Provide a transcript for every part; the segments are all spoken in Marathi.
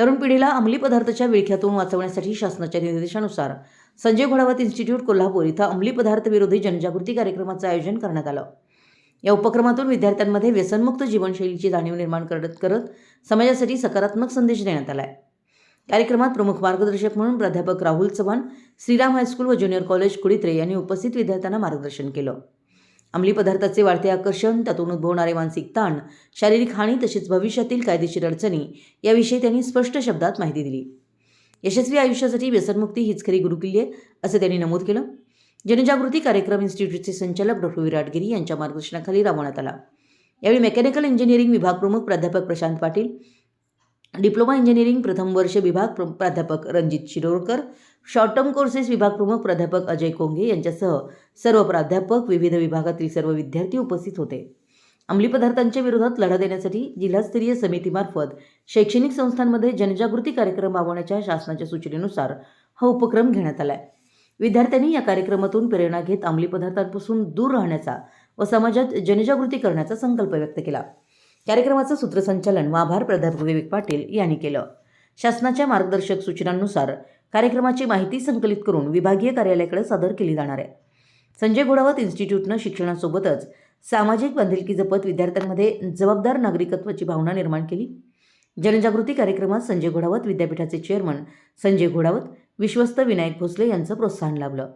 तरुण पिढीला अंमली पदार्थाच्या विळख्यातून वाचवण्यासाठी शासनाच्या निर्देशानुसार संजय घोडावत इन्स्टिट्यूट कोल्हापूर इथं अंमली पदार्थ विरोधी जनजागृती कार्यक्रमाचं आयोजन करण्यात आलं. या उपक्रमातून विद्यार्थ्यांमध्ये व्यसनमुक्त जीवनशैलीची जाणीव निर्माण करत करत समाजासाठी सकारात्मक संदेश देण्यात आला आहे कार्यक्रमात प्रमुख मार्गदर्शक म्हणून प्राध्यापक राहुल चव्हाण श्रीराम हायस्कूल व ज्युनियर कॉलेज कुडित्रे यांनी उपस्थित विद्यार्थ्यांना मार्गदर्शन केलं. अंमली पदार्थाचे वाढते आकर्षण त्यातून उद्भवणारे मानसिक ताण शारीरिक हानी तसेच भविष्यातील कायदेशीर अडचणी याविषयी त्यांनी स्पष्ट शब्दात माहिती दिली. यशस्वी आयुष्यासाठी व्यसनमुक्ती हीच खरी गुरुकिल्ली आहे असं त्यांनी नमूद केलं. जनजागृती कार्यक्रम इन्स्टिट्यूटचे संचालक डॉक्टर विराट गिरी यांच्या मार्गदर्शनाखाली राबवण्यात आला. यावेळी मेकॅनिकल इंजिनिअरिंग विभाग प्रमुख प्राध्यापक प्रशांत पाटील डिप्लोमा इंजिनिअरिंग प्रथम वर्ष विभाग प्र प्राध्यापक Ranjit Shirodkar. Short term courses विभाग प्रमुख प्राध्यापक अजय कोंगे यांच्यासह सर्व प्राध्यापक विविध विभागातील सर्व विद्यार्थी उपस्थित होते. अंमली पदार्थांच्या विरोधात लढा देण्यासाठी जिल्हास्तरीय समितीमार्फत शैक्षणिक संस्थांमध्ये जनजागृती कार्यक्रम राबवण्याच्या शासनाच्या सूचनेनुसार हा उपक्रम घेण्यात आला आहे विद्यार्थ्यांनी या कार्यक्रमातून प्रेरणा घेत अंमली पदार्थांपासून दूर राहण्याचा व समाजात जनजागृती करण्याचा संकल्प व्यक्त केला. कार्यक्रमाचं सूत्रसंचालन माभार प्राध्यापक विवेक पाटील यांनी केलं. शासनाच्या मार्गदर्शक सूचनांनुसार कार्यक्रमाची माहिती संकलित करून विभागीय कार्यालयाकडे सादर केली जाणार आहे. संजय घोडावत इन्स्टिट्यूटनं शिक्षणासोबतच सामाजिक बांधिलकी जपत विद्यार्थ्यांमध्ये जबाबदार नागरिकत्वाची भावना निर्माण केली. जनजागृती कार्यक्रमात संजय घोडावत विद्यापीठाचे चेअरमन संजय घोडावत विश्वस्त विनायक भोसले यांचं प्रोत्साहन लाभलं.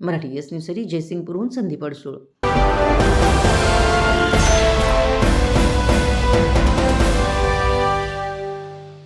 मराठी एस न्यूजसाठी जयसिंगपूरहून संदीप अडसूळ.